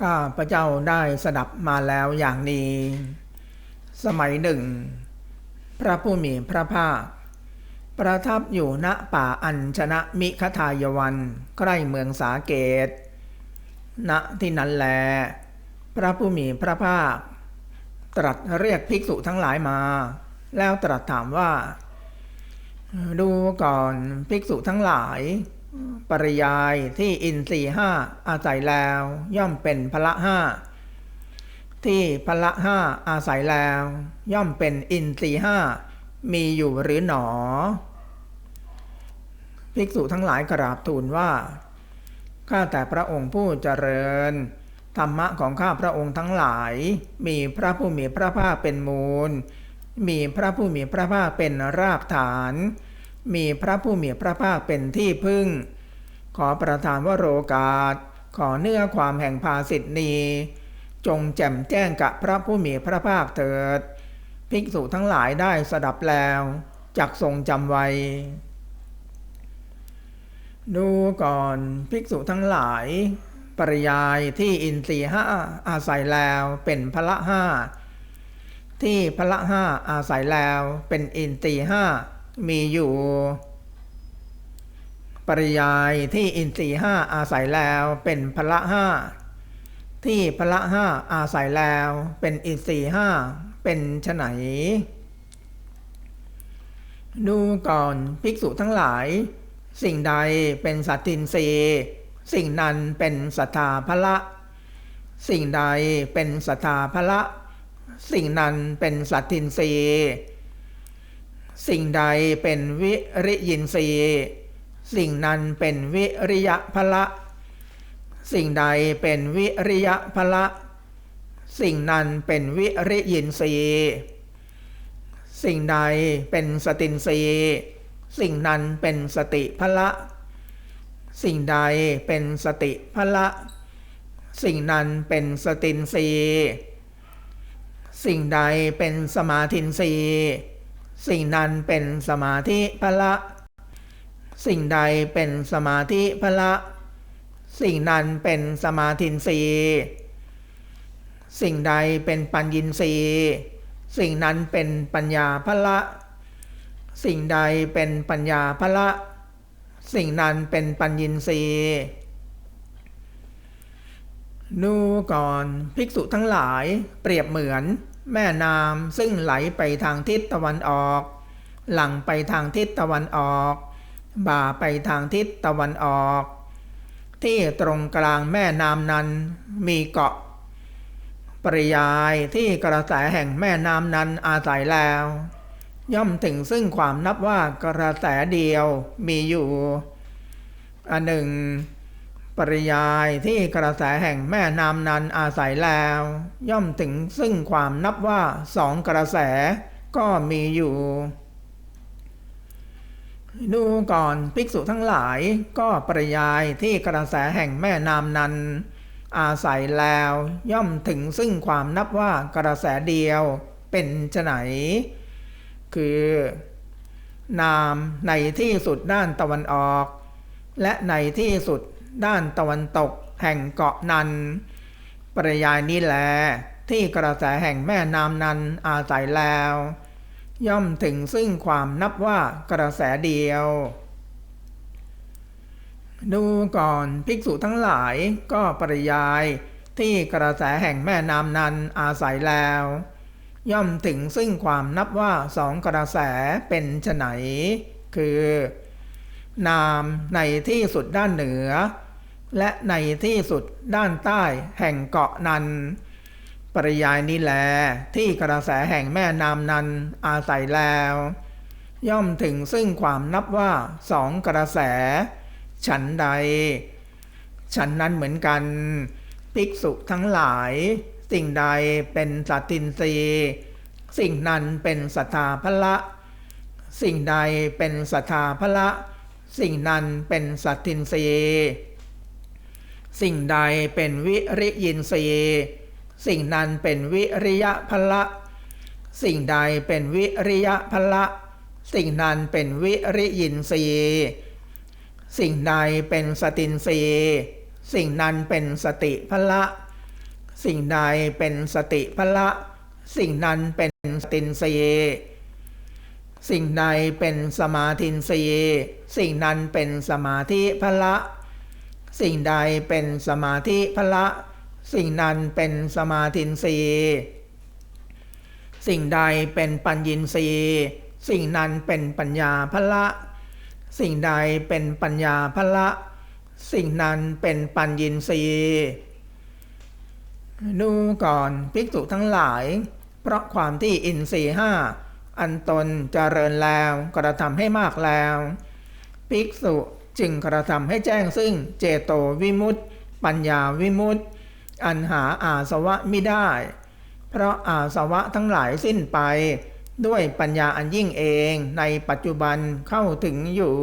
ข้าพระเจ้าได้สดับมาแล้วอย่างนี้ สมัยหนึ่ง พระผู้มีพระภาค ประทับอยู่ณป่าอัญชนะมิคทายวันใกล้เมืองสาเกต ณที่นั้นแล พระผู้มีพระภาค ตรัสเรียกภิกษุทั้งหลายมา แล้วตรัสถามว่า ดูก่อนภิกษุทั้งหลาย ปริยายที่อินทรีห้าอาศัยแล้ว ย่อมเป็นพละห้าที่พละห้าอาศัยแล้ว ย่อมเป็นอินทรีห้ามีอยู่หรือหนอ ภิกษุทั้งหลายกราบทูลว่าข้าแต่พระองค์ผู้เจริญ ธรรมะของข้าพระองค์ทั้งหลาย มีพระผู้มีพระภาคเป็นมูล มีพระผู้มีพระภาคเป็นรากฐาน มีพระผู้มีพระภาคเป็นที่พึ่ง ขอประทานวโรกาส ขอเนื้อความแห่งภาสิทนี จงแจ่มแจ้งกับพระผู้มีพระภาคเถิด ภิกษุทั้งหลายได้สดับแล้วจักทรงจำไว้ ดูก่อนภิกษุทั้งหลาย ปริยายที่อินทรีห้าอาศัยแล้วเป็นพละห้าที่พละห้าอาศัยแล้วเป็นอินทรีห้า มีอยู่ ปริยายที่อินทรีห้าอาศัยแล้วเป็นพละห้าที่พละห้าอาศัยแล้วเป็นอินทรีห้าเป็นฉไฉนดูก่อนภิกษุทั้งหลาย สิ่งใดเป็นสัตตินรีสิ่งนั้นเป็นสัทธาพละ สิ่งใดเป็นสัทธาพละ สิ่งนั้นเป็นสัตตินรี สิ่งใดเป็นวิริยินทรีย์สิ่งนั้นเป็นวิริยะพละ สิ่งใดเป็นวิริยะพละ สิ่งนั้นเป็นวิริยินทรีย์สิ่งใดเป็นสตินทรีย์สิ่งนั้นเป็นสติพละ สิ่งใดเป็นสติพละ สิ่งนั้นเป็นสตินทรีย์สิ่งใดเป็นสมาธินทรีย์ สิ่งนั้นเป็นสมาธิพละ สิ่งใดเป็นสมาธิพละ สิ่งนั้นเป็นสมาธินรีสิ่งใดเป็นปัญญินรีสิ่งนั้นเป็นปัญญาพละ สิ่งใดเป็นปัญญาพละ สิ่งนั้นเป็นปัญญินรีดูก่อนภิกษุทั้งหลายเปรียบเหมือน แม่น้ำซึ่งไหลไปทางทิศตะวันออก หลังไปทางทิศตะวันออก บ่าไปทางทิศตะวันออก ที่ตรงกลางแม่น้ำนั้นมีเกาะ ปริยายที่กระแสแห่งแม่น้ำนั้นอาศัยแล้ว ย่อมถึงซึ่งความนับว่ากระแสเดียวมีอยู่อันหนึ่ง ปริยายที่กระแสแห่งแม่น้ำนั้นอาศัยแล้ว ย่อมถึงซึ่งความนับว่าสองกระแสก็มีอยู่ ดูก่อนภิกษุทั้งหลายก็ปริยายที่กระแสแห่งแม่น้ำนั้น อาศัยแล้วย่อมถึงซึ่งความนับว่ากระแสเดียวเป็นจะไหน คือ นามในที่สุดด้านตะวันออก และในที่สุด ด้านตะวันตกแห่งเกาะนัน ปริยายนี้แล ที่กระแสแห่งแม่น้ำนันอาศัยแล้ว ย่อมถึงซึ่งความนับว่ากระแสเดียว ดูก่อนภิกษุทั้งหลายก็ปริยายที่กระแสแห่งแม่น้ำนันอาศัยแล้ว ย่อมถึงซึ่งความนับว่าสองกระแสเป็นไนคือ นามในที่สุดด้านเหนือ และในที่สุดด้านใต้แห่งเกาะนัน ปริยายนี้แล ที่กระแสแห่งแม่น้ำนันอาศัยแล้ว ย่อมถึงซึ่งความนับว่าสองกระแส ฉันใด ฉันนั้นเหมือนกัน ภิกษุทั้งหลาย สิ่งใดเป็นสัตตินรีสิ่งนั้นเป็นสัทธาพละ สิ่งใดเป็นสัทธาพละ สิ่งนั้นเป็นสัตตินรี สิ่งใดเป็นวิริยินทรีย์สิ่งนั้นเป็นวิริยะพละ สิ่งใดเป็นวิริยะพละ สิ่งนั้นเป็นวิริยินทรีย์สิ่งใดเป็นสตินทรีย์สิ่งนั้นเป็นสติพละ สิ่งใดเป็นสติพละ สิ่งนั้นเป็นสตินทรีสิ่งใดเป็นสมาธินทรีสิ่งนั้นเป็นสมาธิพละ สิ่งใดเป็นสมาธิพละ สิ่งนั้นเป็นสมาธินรีสิ่งใดเป็นปัญญินรีสิ่งนั้นเป็นปัญญาพละ สิ่งใดเป็นปัญญาพละ สิ่งนั้นเป็นปัญญินรีดูก่อนภิกษุทั้งหลาย เพราะความที่อินทรีห้าอันตนเจริญแล้วกระทำให้มากแล้ว ภิกษุ จึงกระทำให้แจ้งซึ่งเจโตวิมุตติ ปัญญาวิมุตติ อันหาอาสวะไม่ได้ เพราะอาสวะทั้งหลายสิ้นไป ด้วยปัญญาอันยิ่งเองในปัจจุบันเข้าถึงอยู่